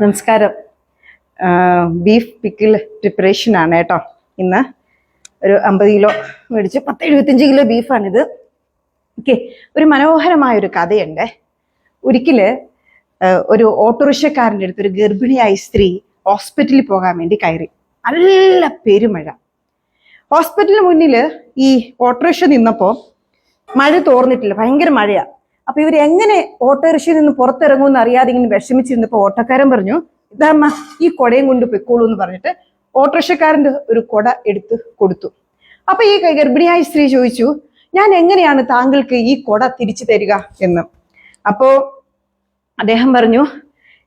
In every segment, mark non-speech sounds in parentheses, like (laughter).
നമസ്കാരം. Beef pickle preparation ആണ് കേട്ടോ. ഇന്ന് ഒരു അമ്പത് കിലോ മേടിച്ച് പത്ത് എഴുപത്തഞ്ച് കിലോ ബീഫാണിത് ഓക്കെ ഒരു മനോഹരമായ ഒരു കഥയുണ്ട്. ഒരിക്കൽ ഒരു ഓട്ടോറിക്ഷക്കാരന്റെ അടുത്ത് ഒരു ഗർഭിണിയായ സ്ത്രീ ഹോസ്പിറ്റലിൽ പോകാൻ വേണ്ടി കയറി. നല്ല പെരുമഴ. ഹോസ്പിറ്റലിന് മുന്നിൽ ഈ ഓട്ടോറിക്ഷ നിന്നപ്പോൾ മഴ തോർന്നിട്ടില്ല ഭയങ്കര മഴയാ. അപ്പൊ ഇവർ എങ്ങനെ ഓട്ടോറിക്ഷയിൽ നിന്ന് പുറത്തിറങ്ങുമെന്ന് അറിയാതെ ഇങ്ങനെ വിഷമിച്ചിരുന്നപ്പോ ഓട്ടോക്കാരൻ പറഞ്ഞു ഇതാമ്മ ഈ കൊടയും കൊണ്ട് പൊയ്ക്കോളൂ എന്ന് പറഞ്ഞിട്ട് ഓട്ടോറിക്ഷക്കാരന്റെ ഒരു കൊട എടുത്ത് കൊടുത്തു. അപ്പൊ ഈ ഗർഭിണിയായ സ്ത്രീ ചോദിച്ചു ഞാൻ എങ്ങനെയാണ് താങ്കൾക്ക് ഈ കൊട തിരിച്ചു തരിക എന്ന്? അപ്പോ അദ്ദേഹം പറഞ്ഞു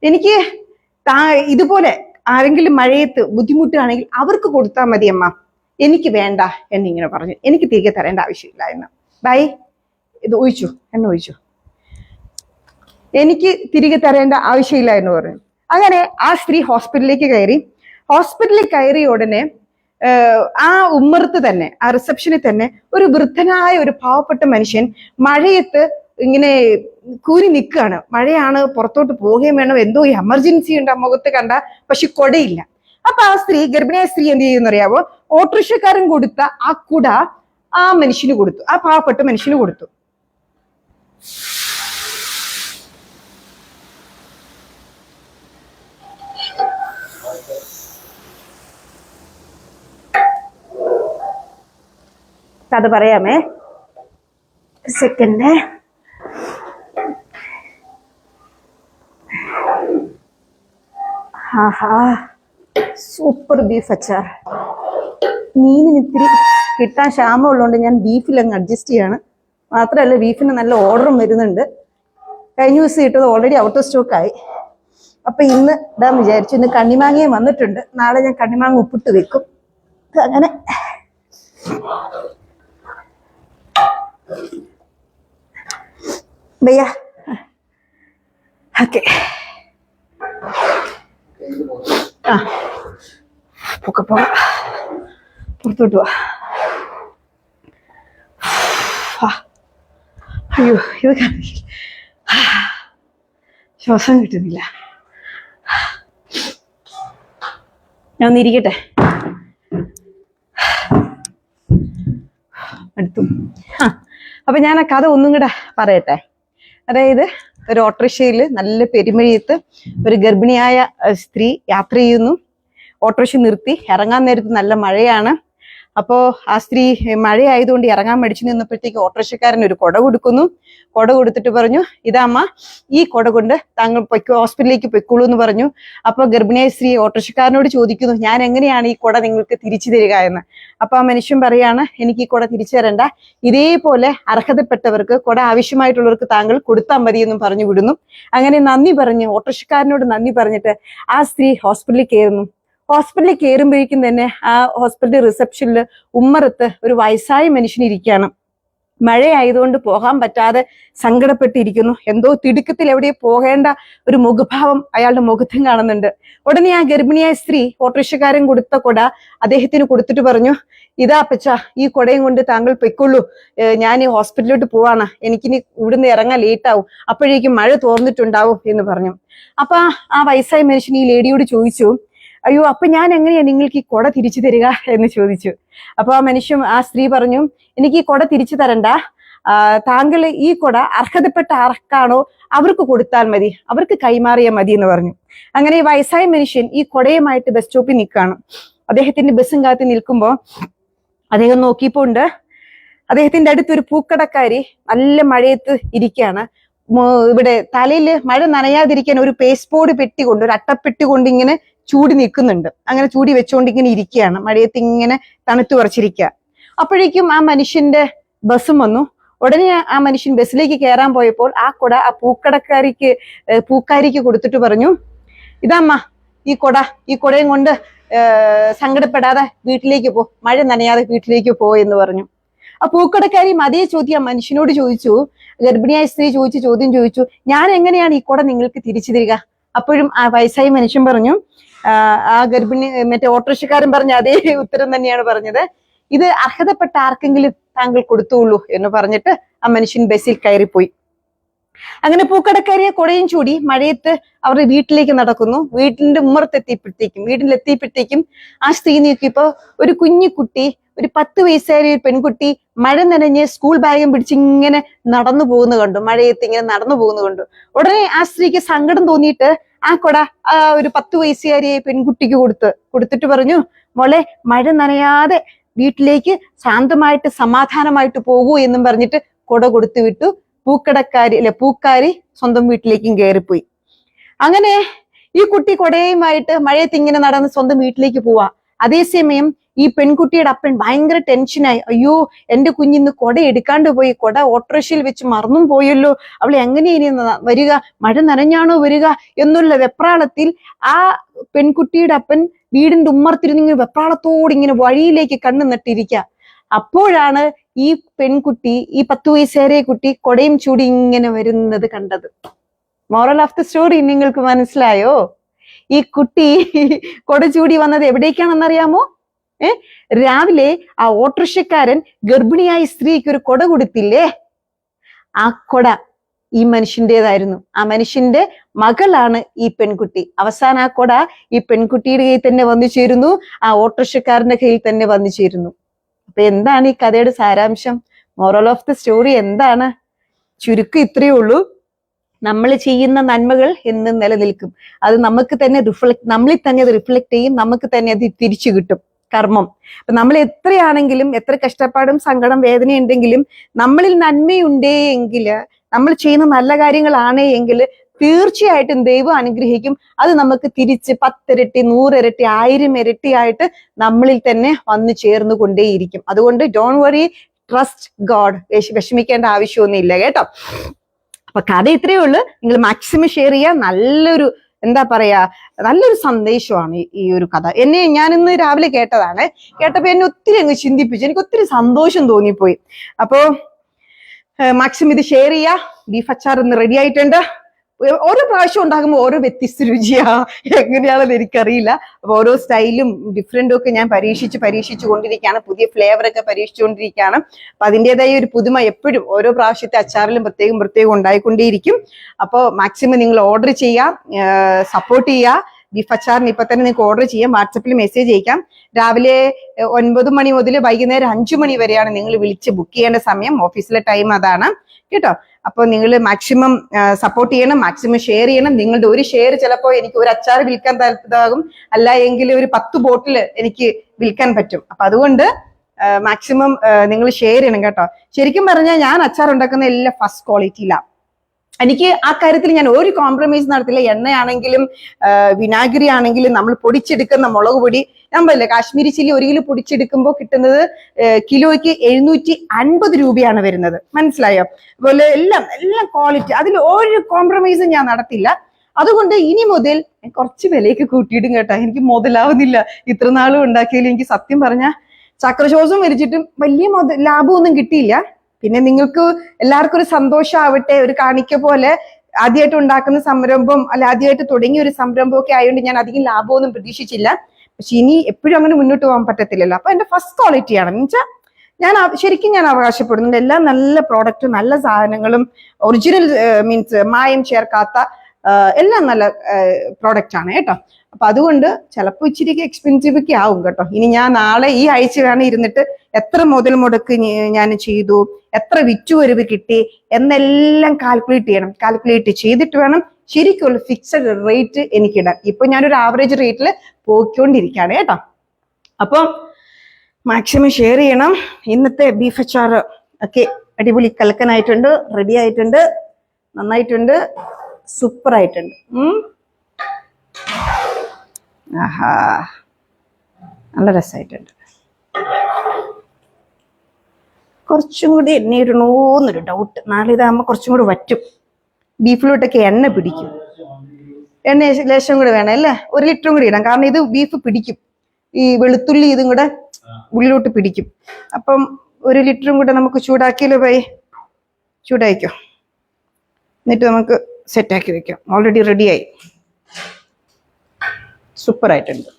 എനിക്ക് താ ഇതുപോലെ ആരെങ്കിലും മഴയത്ത് ബുദ്ധിമുട്ടുകയാണെങ്കിൽ അവർക്ക് കൊടുത്താൽ മതി അമ്മ എനിക്ക് വേണ്ട എന്നിങ്ങനെ പറഞ്ഞു. എനിക്ക് തിരികെ തരേണ്ട ആവശ്യമില്ല എന്ന്. ബൈ. ഇത് ഒഴിച്ചു എന്നെ ഒഴിച്ചു. എനിക്ക് തിരികെ തരേണ്ട ആവശ്യമില്ല എന്ന് പറഞ്ഞു. അങ്ങനെ ആ സ്ത്രീ ഹോസ്പിറ്റലിലേക്ക് കയറി. ഹോസ്പിറ്റലിൽ കയറിയ ഉടനെ ആ ഉമ്മർത്ത് തന്നെ ആ റിസപ്ഷനിൽ തന്നെ ഒരു വൃദ്ധനായ ഒരു പാവപ്പെട്ട മനുഷ്യൻ മഴയത്ത് ഇങ്ങനെ കൂരി നിൽക്കുകയാണ്. മഴയാണ് പുറത്തോട്ട് പോവുകയും വേണം. എന്തോ എമർജൻസി ഉണ്ട് ആ മുഖത്ത് കണ്ട പക്ഷെ കൊടയില്ല. അപ്പൊ ആ സ്ത്രീ ഗർഭിണിയായ സ്ത്രീ എന്ത് ചെയ്യുന്ന അറിയാവോ ഓട്ടോറിക്ഷക്കാരൻ കൊടുത്ത ആ കുട ആ മനുഷ്യന് കൊടുത്തു. ആ പാവപ്പെട്ട മനുഷ്യന് കൊടുത്തു. കഥ പറയാമേ. സെക്കൻഡ് ആഹാ. സൂപ്പർ ബീഫ് അച്ചാർ. മീനിന് ഇത്തിരി കിട്ടാൻ ക്ഷാമം ഉള്ളതുകൊണ്ട് ഞാൻ ബീഫിൽ അങ്ങ് അഡ്ജസ്റ്റ് ചെയ്യാണ്. മാത്രമല്ല ബീഫിന് നല്ല ഓർഡറും വരുന്നുണ്ട്. കഴിഞ്ഞ ദിവസം ഇട്ടത് ഓൾറെഡി ഔട്ട് ഓഫ് സ്റ്റോക്ക് ആയി. അപ്പൊ ഇന്ന് ഇടാൻ വിചാരിച്ചു ഇന്ന് കണ്ണിമാങ്ങയും വന്നിട്ടുണ്ട്. നാളെ ഞാൻ കണ്ണിമാങ്ങ ഉപ്പിട്ട് വെക്കും. അങ്ങനെ. ഭയ്യ ഓക്കെ ആ പൊക്കെ പോകാം പുറത്തോട്ട് പോവാ. അയ്യോ ഇത് കാണില്ല ശ്വാസം കിട്ടുന്നില്ല ഞാൻ ഒന്നിരിക്കട്ടെ അടുത്തു ആ അപ്പൊ ഞാൻ ആ കഥ ഒന്നും കൂടെ പറയട്ടെ? അതായത് ഒരു ഓട്ടോറിക്ഷയിൽ നല്ല പെരുമഴിയത്ത് ഒരു ഗർഭിണിയായ സ്ത്രീ യാത്ര ചെയ്യുന്നു. ഓട്ടോറിക്ഷ നിർത്തി ഇറങ്ങാൻ നേരത്ത് നല്ല മഴയാണ്. അപ്പോ ആ സ്ത്രീ മഴയായതുകൊണ്ട് ഇറങ്ങാൻ മടിച്ചു നിന്നപ്പോഴത്തേക്ക് ഓട്ടോറിക്ഷക്കാരൻ ഒരു കൊട കൊടുക്കുന്നു. കൊട കൊടുത്തിട്ട് പറഞ്ഞു ഇതാമ്മ ഈ കൊട കൊണ്ട് താങ്കൾ പൊയ്ക്കോ ഹോസ്പിറ്റലിലേക്ക് പൊയ്ക്കോളൂ എന്ന് പറഞ്ഞു. അപ്പൊ ഗർഭിണിയായ സ്ത്രീ ഓട്ടോറിക്ഷക്കാരനോട് ചോദിക്കുന്നു ഞാൻ എങ്ങനെയാണ് ഈ കൊട നിങ്ങൾക്ക് തിരിച്ചു തരിക എന്ന്? അപ്പൊ ആ മനുഷ്യൻ പറയാണ് എനിക്ക് ഈ കൊട തിരിച്ചു തരണ്ട. ഇതേപോലെ അർഹതപ്പെട്ടവർക്ക് കൊട ആവശ്യമായിട്ടുള്ളവർക്ക് താങ്കൾ കൊടുത്താൽ മതി എന്നും പറഞ്ഞു വിടുന്നു. അങ്ങനെ നന്ദി പറഞ്ഞ് ഓട്ടോറിക്ഷക്കാരനോട് നന്ദി പറഞ്ഞിട്ട് ആ സ്ത്രീ ഹോസ്പിറ്റലിൽ കയറുന്നു. ഹോസ്പിറ്റലിൽ കയറുമ്പോഴേക്കും തന്നെ ആ ഹോസ്പിറ്റൽ റിസപ്ഷനിൽ ഉമ്മറത്ത് ഒരു വയസ്സായ മനുഷ്യനിരിക്കുകയാണ് മഴയായതുകൊണ്ട് പോകാൻ പറ്റാതെ സങ്കടപ്പെട്ടിരിക്കുന്നു. എന്തോ തിടുക്കത്തിൽ എവിടെ പോകേണ്ട ഒരു മുഖഭാവം അയാളുടെ മുഖത്തും കാണുന്നുണ്ട്. ഉടനെ ആ ഗർഭിണിയായ സ്ത്രീ ഓട്ടോറിക്ഷക്കാരൻ കൊടുത്ത കൊട അദ്ദേഹത്തിന് കൊടുത്തിട്ട് പറഞ്ഞു ഇതാ അപ്പച്ച ഈ കൊടയും കൊണ്ട് താങ്കൾ പൊയ്ക്കൊള്ളൂ. ഞാൻ ഈ ഹോസ്പിറ്റലിലോട്ട് പോവാണ്. എനിക്കിനി ഇവിടുന്ന് ഇറങ്ങാൻ ലേറ്റ് ആവും അപ്പോഴേക്കും മഴ തോർന്നിട്ടുണ്ടാവും എന്ന് പറഞ്ഞു. അപ്പൊ ആ വയസ്സായ മനുഷ്യൻ ഈ ലേഡിയോട് ചോദിച്ചു അയ്യോ അപ്പൊ ഞാൻ എങ്ങനെയാ നിങ്ങൾക്ക് ഈ കൊട തിരിച്ചു തരിക എന്ന് ചോദിച്ചു. അപ്പൊ ആ മനുഷ്യൻ ആ സ്ത്രീ പറഞ്ഞു എനിക്ക് ഈ കൊട തിരിച്ചു തരണ്ട. താങ്കൾ ഈ കൊട അർഹതപ്പെട്ട ആർക്കാണോ അവർക്ക് കൊടുത്താൽ മതി. അവർക്ക് കൈമാറിയാൽ മതി എന്ന് പറഞ്ഞു. അങ്ങനെ ഈ വയസ്സായ മനുഷ്യൻ ഈ കൊടയുമായിട്ട് ബസ് സ്റ്റോപ്പിൽ നിൽക്കുകയാണ്. അദ്ദേഹത്തിന്റെ ബസ്സും കാത്തി നിൽക്കുമ്പോൾ അദ്ദേഹം നോക്കിയപ്പോ ഉണ്ട്. അദ്ദേഹത്തിന്റെ അടുത്ത് ഒരു പൂക്കടക്കാരി നല്ല മഴയത്ത് ഇരിക്കുകയാണ്. ഇവിടെ തലയിൽ മഴ നനയാതിരിക്കാൻ ഒരു പേസ്റ്റ് ബോർഡ് പെട്ടി കൊണ്ട് ഒരു അട്ടപ്പെട്ടി കൊണ്ട് ഇങ്ങനെ ചൂടി നിൽക്കുന്നുണ്ട്. അങ്ങനെ ചൂടി വെച്ചുകൊണ്ട് ഇങ്ങനെ ഇരിക്കുകയാണ്. മഴയത്ത് ഇങ്ങനെ തണുത്തു കുറച്ചിരിക്കുക അപ്പോഴേക്കും ആ മനുഷ്യന്റെ ബസ്സും വന്നു. ഉടനെ ആ- മനുഷ്യൻ ബസ്സിലേക്ക് കയറാൻ പോയപ്പോൾ ആ കുട ആ പൂക്കടക്കാരിക്ക് പൂക്കാരിക്ക് കൊടുത്തിട്ട് പറഞ്ഞു ഇതമ്മ ഈ കുട ഈ കുടയും കൊണ്ട് സങ്കടപ്പെടാതെ വീട്ടിലേക്ക് പോ. മഴ നനയാതെ വീട്ടിലേക്ക് പോ എന്ന് പറഞ്ഞു. ആ പൂക്കടക്കാരി അതേ ചോദ്യം മനുഷ്യനോട് ചോദിച്ചു. ഗർഭിണിയായ സ്ത്രീ ചോദിച്ച ചോദ്യം ചോദിച്ചു ഞാൻ എങ്ങനെയാണ് ഈ കുട നിങ്ങൾക്ക് തിരിച്ചു തരിക? അപ്പോഴും ആ വയസ്സായ മനുഷ്യൻ പറഞ്ഞു ആ, ഗർഭിണി മറ്റേ ഓട്ടോറിക്ഷക്കാരൻ പറഞ്ഞ അതേ ഉത്തരം തന്നെയാണ് പറഞ്ഞത്. ഇത് അർഹതപ്പെട്ട ആർക്കെങ്കിലും താങ്കൾ കൊടുത്തുള്ളൂ എന്ന് പറഞ്ഞിട്ട് ആ മനുഷ്യൻ ബസ്സിൽ കയറിപ്പോയി. അങ്ങനെ പൂക്കടക്കാരിയെ കുടയും ചൂടി മഴയത്ത് അവരുടെ വീട്ടിലേക്ക് നടക്കുന്നു. വീട്ടിന്റെ ഉമ്മറത്തെത്തിയപ്പോഴത്തേക്കും വീട്ടിലെത്തിയപ്പോഴത്തേക്കും ആ സ്ത്രീ നോക്കിയപ്പോ ഒരു കുഞ്ഞു കുട്ടി ഒരു പത്ത് വയസ്സായ ഒരു പെൺകുട്ടി മഴ നനഞ്ഞ് സ്കൂൾ ബാഗും പിടിച്ച് ഇങ്ങനെ നടന്നു പോകുന്ന കണ്ടു. മഴയത്ത് ഇങ്ങനെ നടന്നു പോകുന്ന കണ്ടു. ഉടനെ ആ സ്ത്രീക്ക് സങ്കടം തോന്നിയിട്ട് ആ കൊട ആ ഒരു പത്ത് വയസ്സുകാരിയെ പെൺകുട്ടിക്ക് കൊടുത്ത്. കൊടുത്തിട്ട് പറഞ്ഞു മോളെ മഴ നനയാതെ വീട്ടിലേക്ക് ശാന്തമായിട്ട് സമാധാനമായിട്ട് പോകൂ എന്നും പറഞ്ഞിട്ട് കൊട കൊടുത്തു വിട്ടു. പൂക്കടക്കാരി അല്ലെ പൂക്കാരി സ്വന്തം വീട്ടിലേക്കും കയറിപ്പോയി. അങ്ങനെ ഈ കുട്ടി കൊടയുമായിട്ട് മഴയത്ത് ഇങ്ങനെ നടന്ന് സ്വന്തം വീട്ടിലേക്ക് പോവാ. അതേസമയം ഈ പെൺകുട്ടിയുടെ അപ്പൻ ഭയങ്കര ടെൻഷനായി. അയ്യോ എന്റെ കുഞ്ഞിന്ന് കൊട എടുക്കാണ്ട് പോയി. കൊട ഓട്ടോറിക്ഷയിൽ വെച്ച് മറന്നും പോയല്ലോ. അവൾ എങ്ങനെ ഇനി വരിക? മഴ നനഞ്ഞാണോ വരിക? എന്നുള്ള വെപ്രാളത്തിൽ ആ പെൺകുട്ടിയുടെ അപ്പൻ വീടിന്റെ ഉമ്മർത്തിരുന്നിങ്ങനെ വെപ്രാളത്തോട് ഇങ്ങനെ വഴിയിലേക്ക് കണ്ണു നട്ടിരിക്കുക അപ്പോഴാണ് ഈ പെൺകുട്ടി ഈ പത്ത് വയസ്സേറെ കുട്ടി കൊടയും ചൂടി ഇങ്ങനെ വരുന്നത് കണ്ടത്. മോറൽ ഓഫ് ദ സ്റ്റോറി നിങ്ങൾക്ക് മനസ്സിലായോ? ഈ കുട്ടി കൊട ചൂടി വന്നത് എവിടേക്കാണെന്നറിയാമോ? ഏ? രാവിലെ ആ ഓട്ടോറിക്ഷക്കാരൻ ഗർഭിണിയായ സ്ത്രീക്ക് ഒരു കൊട കൊടുത്തില്ലേ? ആ കൊട ഈ മനുഷ്യന്റേതായിരുന്നു ആ മനുഷ്യന്റെ മകളാണ് ഈ പെൺകുട്ടി. അവസാന ആ കൊട ഈ പെൺകുട്ടിയുടെ കയ്യിൽ തന്നെ വന്നു ചേരുന്നു. ആ ഓട്ടോറിക്ഷക്കാരന്റെ കയ്യിൽ തന്നെ വന്നു ചേരുന്നു. അപ്പൊ എന്താണ് ഈ കഥയുടെ സാരാംശം? മോറൽ ഓഫ് ദ സ്റ്റോറി എന്താണ്? ചുരുക്കം ഇത്രയേ ഉള്ളൂ. നമ്മൾ ചെയ്യുന്ന നന്മകൾ എന്നും നിലനിൽക്കും. അത് നമുക്ക് തന്നെ റിഫ്ലക്ട് നമ്മളിൽ തന്നെ അത് റിഫ്ലക്ട് ചെയ്യും. നമുക്ക് തന്നെ അത് തിരിച്ചു കിട്ടും. കർമ്മം. അപ്പൊ നമ്മൾ എത്രയാണെങ്കിലും എത്ര കഷ്ടപ്പാടും സങ്കടം വേദന ഉണ്ടെങ്കിലും നമ്മളിൽ നന്മയുണ്ടേ എങ്കിൽ നമ്മൾ ചെയ്യുന്ന നല്ല കാര്യങ്ങളാണേ എങ്കിൽ തീർച്ചയായിട്ടും ദൈവം അനുഗ്രഹിക്കും. അത് നമുക്ക് തിരിച്ച് പത്തിരട്ടി നൂറിരട്ടി ആയിരം ഇരട്ടിയായിട്ട് നമ്മളിൽ തന്നെ വന്നു ചേർന്നു കൊണ്ടേയിരിക്കും അതുകൊണ്ട് ഡോൺ വറി ട്രസ്റ്റ് ഗോഡ് വിഷമിക്കേണ്ട ആവശ്യമൊന്നുമില്ല കേട്ടോ. അപ്പൊ കഥ ഇത്രയേ ഉള്ളൂ. നിങ്ങൾ മാക്സിമം ഷെയർ ചെയ്യുക നല്ലൊരു എന്താ പറയാ നല്ലൊരു സന്ദേശമാണ് ഈ- ഒരു കഥ. എന്നെ ഞാൻ ഇന്ന് രാവിലെ കേട്ടതാണ്. കേട്ടപ്പോ എന്നെ ഒത്തിരി അങ്ങ് ചിന്തിപ്പിച്ചു. എനിക്ക് ഒത്തിരി സന്തോഷം തോന്നിപ്പോയി. അപ്പോ മാക്സിമം ഇത് ഷെയർ ചെയ്യാ. ബീഫ് അച്ചാർ ഇന്ന് റെഡി ആയിട്ടുണ്ട്. ഓരോ പ്രാവശ്യം ഉണ്ടാകുമ്പോൾ ഓരോ വ്യത്യസ്ത രുചിയാ. എങ്ങനെയാണെന്ന് എനിക്കറിയില്ല. അപ്പൊ ഓരോ സ്റ്റൈലും ഡിഫറെന്റും ഒക്കെ ഞാൻ പരീക്ഷിച്ച് പരീക്ഷിച്ചു കൊണ്ടിരിക്കുകയാണ്. പുതിയ ഫ്ലേവർ ഒക്കെ പരീക്ഷിച്ചുകൊണ്ടിരിക്കുകയാണ് അപ്പൊ അതിന്റെതായ ഒരു പുതുമ എപ്പോഴും ഓരോ പ്രാവശ്യത്തെ അച്ചാറിലും പ്രത്യേകം പ്രത്യേകം ഉണ്ടായിക്കൊണ്ടേയിരിക്കും. അപ്പോൾ മാക്സിമം നിങ്ങൾ ഓർഡർ ചെയ്യാം സപ്പോർട്ട് ചെയ്യുക. ബീഫ് അച്ചാറിന് ഇപ്പൊ തന്നെ നിങ്ങൾക്ക് ഓർഡർ ചെയ്യാം. വാട്സപ്പിൽ മെസ്സേജ് അയക്കാം. രാവിലെ ഒൻപത് മണി മുതൽ വൈകുന്നേരം അഞ്ചു മണി വരെയാണ് നിങ്ങൾ വിളിച്ച് ബുക്ക് ചെയ്യേണ്ട സമയം. ഓഫീസിലെ ടൈം അതാണ്. കേട്ടോ? അപ്പോൾ നിങ്ങൾ മാക്സിമം സപ്പോർട്ട് ചെയ്യണം മാക്സിമം ഷെയർ ചെയ്യണം. നിങ്ങളുടെ ഒരു ഷെയർ ചിലപ്പോൾ എനിക്ക് ഒരു അച്ചാർ വിൽക്കാൻ താല്പര്യമാകും. അല്ല എങ്കിൽ ഒരു പത്ത് ബോട്ടിൽ എനിക്ക് വിൽക്കാൻ പറ്റും. അപ്പൊ അതുകൊണ്ട് മാക്സിമം നിങ്ങൾ ഷെയർ ചെയ്യണം കേട്ടോ. ശരിക്കും പറഞ്ഞാൽ ഞാൻ അച്ചാർ ഉണ്ടാക്കുന്ന എല്ലാം ഫസ്റ്റ് ക്വാളിറ്റിയിലാണ് എനിക്ക് ആ കാര്യത്തിൽ ഞാൻ ഒരു കോംപ്രമൈസ് നടത്തില്ല. എണ്ണയാണെങ്കിലും വിനാഗിരി ആണെങ്കിലും നമ്മൾ പൊടിച്ചെടുക്കുന്ന മുളക് പൊടി ഞാൻ പറയില്ല കാശ്മീരി ചില്ലി ഒരു കിലോ പൊടിച്ചെടുക്കുമ്പോൾ കിട്ടുന്നത് കിലോയ്ക്ക് എഴുന്നൂറ്റി അൻപത് രൂപയാണ് വരുന്നത്. മനസ്സിലായോ? അതുപോലെ എല്ലാം എല്ലാം ക്വാളിറ്റി അതിൽ ഒരു കോംപ്രമൈസും ഞാൻ നടത്തില്ല. അതുകൊണ്ട് ഇനി മുതൽ കുറച്ച് വിലയൊക്കെ കൂട്ടിയിടും കേട്ടോ. എനിക്ക് മുതലാവുന്നില്ല. ഇത്ര നാളും ഉണ്ടാക്കിയാലും എനിക്ക് സത്യം പറഞ്ഞ ചക്രശോസം വലിച്ചിട്ടും വലിയ ലാഭമൊന്നും കിട്ടിയില്ല. പിന്നെ നിങ്ങൾക്ക് എല്ലാവർക്കും ഒരു സന്തോഷമാവട്ടെ ഒരു കാണിക്ക പോലെ ആദ്യമായിട്ട് ഉണ്ടാക്കുന്ന സംരംഭം അല്ല ആദ്യമായിട്ട് തുടങ്ങിയ ഒരു സംരംഭമൊക്കെ ആയതുകൊണ്ട് ഞാൻ അധികം ലാഭമൊന്നും പ്രതീക്ഷിച്ചില്ല. പക്ഷെ ഇനി എപ്പോഴും അങ്ങനെ മുന്നോട്ട് പോകാൻ പറ്റത്തില്ലല്ലോ. അപ്പൊ എന്റെ ഫസ്റ്റ് ക്വാളിറ്റിയാണ് എന്നുവെച്ചാൽ ഞാൻ ശരിക്കും ഞാൻ അവകാശപ്പെടുന്നുണ്ട്. എല്ലാം നല്ല പ്രോഡക്റ്റും നല്ല സാധനങ്ങളും ഒറിജിനൽ മീൻസ് മായം ചേർക്കാത്ത എല്ലാം നല്ല പ്രോഡക്റ്റ് ആണ് കേട്ടോ. അപ്പൊ അതുകൊണ്ട് ചിലപ്പോൾ ഇച്ചിരി എക്സ്പെൻസീവ് ഒക്കെ ആവും കേട്ടോ. ഇനി ഞാൻ നാളെ ഈ ആഴ്ച വേണം ഇരുന്നിട്ട് എത്ര മുതൽ മുടക്ക് ഞാൻ ചെയ്തു എത്ര വിറ്റുവരവ് കിട്ടി എന്നെല്ലാം കാൽക്കുലേറ്റ് ചെയ്യണം. കാൽക്കുലേറ്റ് ചെയ്തിട്ട് വേണം ശരിക്കുള്ള ഫിക്സഡ് റേറ്റ് എനിക്കിടാം. ഇപ്പൊ ഞാനൊരു ആവറേജ് റേറ്റിൽ പോയിക്കൊണ്ടിരിക്കുകയാണ് കേട്ടോ. അപ്പം മാക്സിമം ഷെയർ ചെയ്യണം. ഇന്നത്തെ ബീഫ് അച്ചാർ ഒക്കെ അടിപൊളി കലക്കനായിട്ടുണ്ട് റെഡി ആയിട്ടുണ്ട് നന്നായിട്ടുണ്ട് സൂപ്പർ ആയിട്ടുണ്ട്. ആഹാ. നല്ല രസമായിട്ടുണ്ട് കുറച്ചും കൂടി എണ്ണ ഇടണോന്നൊരു ഡൗട്ട് നാളെ ഇതാകുമ്പോൾ കുറച്ചും കൂടി വറ്റും. ബീഫിലോട്ടൊക്കെ എണ്ണ പിടിക്കും. എണ്ണ ലേശം- കൂടെ വേണം അല്ലേ? ഒരു ലിറ്ററും കൂടി ഇടാം. കാരണം ഇത് ബീഫ് പിടിക്കും. ഈ വെളുത്തുള്ളി ഇതും കൂടെ ഉള്ളിലോട്ട് പിടിക്കും. അപ്പം ഒരു ലിറ്ററും കൂടെ നമുക്ക് ചൂടാക്കിയല്ലോ പൈ. ചൂടായിക്കോ? എന്നിട്ട് നമുക്ക് സെറ്റാക്കി വെക്കാം. ഓൾറെഡി റെഡിയായി സൂപ്പർ ആയിട്ടുണ്ട്.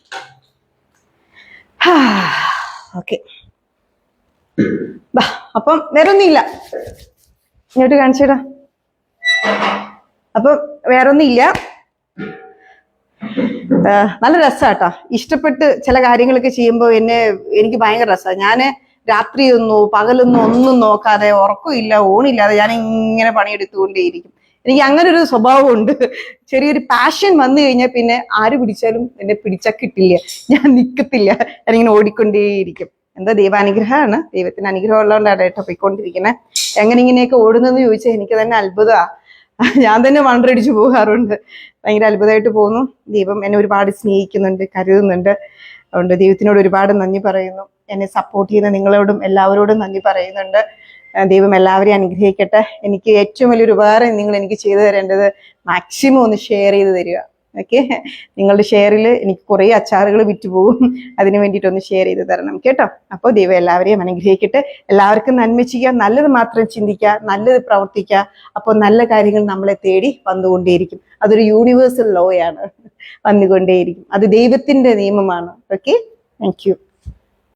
ഓക്കെ. അപ്പം വേറൊന്നുമില്ല. ഇങ്ങോട്ട് കാണിച്ചേടാ അപ്പൊ വേറൊന്നുമില്ല. നല്ല രസാട്ടോ ഇഷ്ടപ്പെട്ട് ചില കാര്യങ്ങളൊക്കെ ചെയ്യുമ്പോൾ എന്നെ എനിക്ക് ഭയങ്കര രസമാണ് ഞാൻ രാത്രിയൊന്നും പകലൊന്നും ഒന്നും നോക്കാതെ ഉറക്കമില്ല ഓണില്ലാതെ ഞാൻ ഇങ്ങനെ പണിയെടുത്തുകൊണ്ടേയിരിക്കും. എനിക്ക് അങ്ങനെ ഒരു സ്വഭാവമുണ്ട്. ചെറിയൊരു പാഷൻ വന്നു കഴിഞ്ഞാൽ പിന്നെ ആര് പിടിച്ചാലും എന്നെ പിടിച്ചാൽ കിട്ടില്ല. ഞാൻ നിൽക്കത്തില്ല ഞാനിങ്ങനെ ഓടിക്കൊണ്ടേയിരിക്കും. എന്താ ദൈവാനുഗ്രഹമാണ്. ദൈവത്തിന് അനുഗ്രഹം ഉള്ളതുകൊണ്ടാണ് കേട്ടോ പോയിക്കൊണ്ടിരിക്കുന്നത് എങ്ങനെ ഇങ്ങനെയൊക്കെ ഓടുന്നതെന്ന് ചോദിച്ചാൽ എനിക്ക് തന്നെ അത്ഭുതമാണ് (laughs) ഞാൻ തന്നെ വണ്ടടിച്ചു പോകാറുണ്ട്. ഭയങ്കര അത്ഭുതമായിട്ട് പോകുന്നു. ദൈവം എന്നെ ഒരുപാട് സ്നേഹിക്കുന്നുണ്ട് കരുതുന്നുണ്ട്. അതുകൊണ്ട് ദൈവത്തിനോട് ഒരുപാട് നന്ദി പറയുന്നു. എന്നെ സപ്പോർട്ട് ചെയ്യുന്ന നിങ്ങളോടും എല്ലാവരോടും നന്ദി പറയുന്നുണ്ട്. ദൈവം എല്ലാവരെയും അനുഗ്രഹിക്കട്ടെ. എനിക്ക് ഏറ്റവും വലിയൊരു ഉപകാരം നിങ്ങൾ എനിക്ക് ചെയ്തു തരേണ്ടത് മാക്സിമം ഒന്ന് ഷെയർ ചെയ്ത് തരിക. ഓക്കെ നിങ്ങളുടെ ഷെയറിൽ എനിക്ക് കുറേ അച്ചാറുകൾ വിറ്റുപോകും. അതിന് വേണ്ടിയിട്ടൊന്ന് ഷെയർ ചെയ്ത് തരണം കേട്ടോ? അപ്പോൾ ദൈവം എല്ലാവരെയും അനുഗ്രഹിക്കട്ടെ. എല്ലാവർക്കും നന്മ ചെയ്യുക നല്ലത് മാത്രം ചിന്തിക്കുക നല്ലത് പ്രവർത്തിക്കുക. അപ്പോൾ നല്ല കാര്യങ്ങൾ നമ്മളെ തേടി വന്നുകൊണ്ടേയിരിക്കും. അതൊരു യൂണിവേഴ്സൽ ലോ ആണ് വന്നുകൊണ്ടേയിരിക്കും. അത് ദൈവത്തിന്റെ നിയമമാണ്. Okay thank